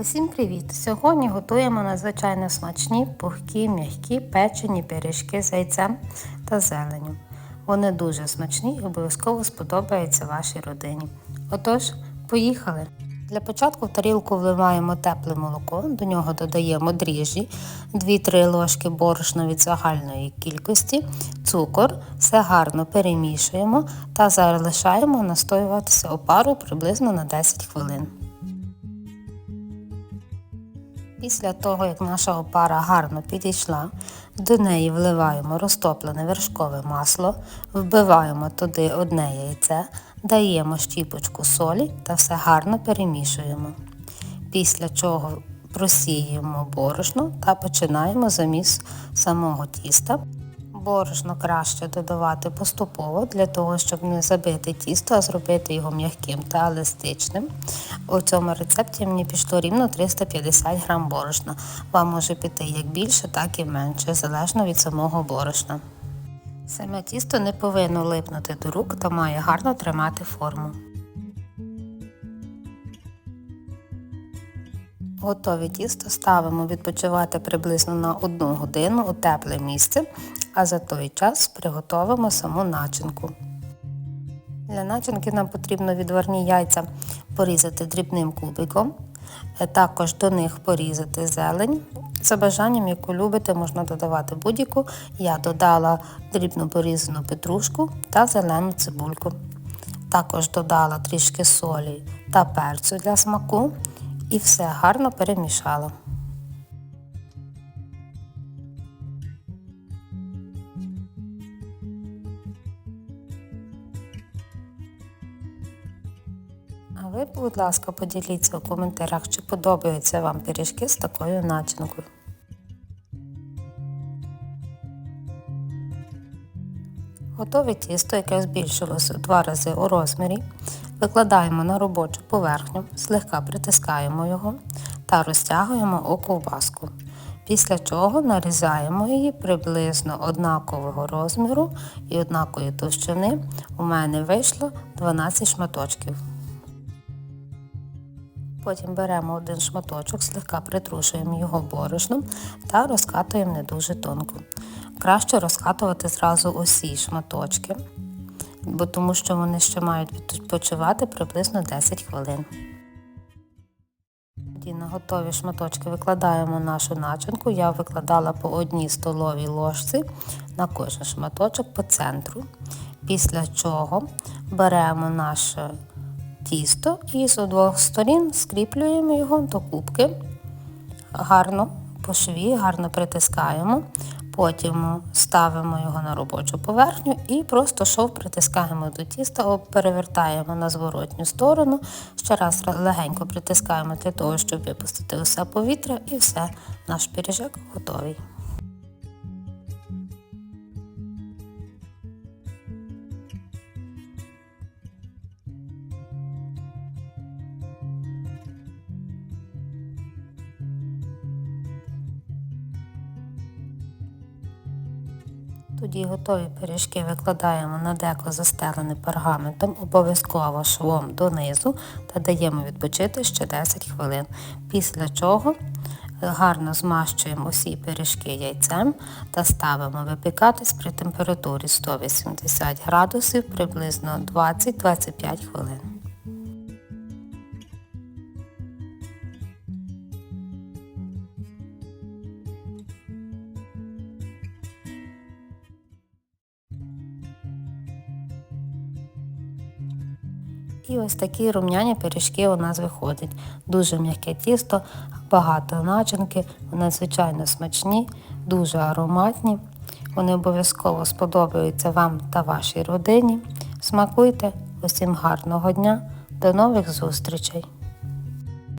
Усім привіт! Сьогодні готуємо надзвичайно смачні, пухкі, м'які печені пиріжки з яйцем та зеленню. Вони дуже смачні і обов'язково сподобаються вашій родині. Отож, поїхали! Для початку в тарілку вливаємо тепле молоко, до нього додаємо дріжджі, 2-3 ложки борошна від загальної кількості, цукор, все гарно перемішуємо та залишаємо настоюватися опару приблизно на 10 хвилин. Після того, як наша опара гарно підійшла, до неї вливаємо розтоплене вершкове масло, вбиваємо туди одне яйце, даємо щіпочку солі та все гарно перемішуємо. Після чого просіюємо борошно та починаємо заміс самого тіста. Борошно краще додавати поступово для того, щоб не забити тісто, а зробити його м'яким та еластичним. У цьому рецепті мені пішло рівно 350 грам борошна. Вам може піти як більше, так і менше, залежно від самого борошна. Саме тісто не повинно липнути до рук та має гарно тримати форму. Готове тісто ставимо відпочивати приблизно на 1 годину у тепле місце, а за той час приготовимо саму начинку. Для начинки нам потрібно відварні яйця порізати дрібним кубиком, е, також до них порізати зелень. За бажанням, яку любите, можна додавати будь-яку. Я додала дрібно порізану петрушку та зелену цибульку. Також додала трішки солі та перцю для смаку і все гарно перемішала. А ви, будь ласка, поділіться у коментарях, чи подобаються вам пиріжки з такою начинкою. Готове тісто, яке збільшилося в два рази у розмірі, викладаємо на робочу поверхню, злегка притискаємо його та розтягуємо у ковбаску. Після чого нарізаємо її приблизно однакового розміру і однакової товщини. У мене вийшло 12 шматочків. Потім беремо один шматочок, слегка притрушуємо його борошном та розкатуємо не дуже тонко. Краще розкатувати зразу усі шматочки, бо тому що вони ще мають відпочивати приблизно 10 хвилин. Тоді на готові шматочки викладаємо нашу начинку. Я викладала по одній столовій ложці на кожен шматочок по центру. Після чого беремо наше тісто і з обох сторін скріплюємо його до кубки, гарно по шві, гарно притискаємо. Потім ставимо його на робочу поверхню і просто шов притискаємо до тіста, перевертаємо на зворотню сторону. Ще раз легенько притискаємо для того, щоб випустити усе повітря і все, наш пиріжок готовий. Тоді готові пиріжки викладаємо на деко застелене пергаментом, обов'язково швом донизу та даємо відпочити ще 10 хвилин. Після чого гарно змащуємо усі пиріжки яйцем та ставимо випікатись при температурі 180 градусів приблизно 20-25 хвилин. І ось такі рум'яні пиріжки у нас виходять. Дуже м'яке тісто, багато начинки, надзвичайно смачні, дуже ароматні. Вони обов'язково сподобаються вам та вашій родині. Смакуйте, усім гарного дня, до нових зустрічей!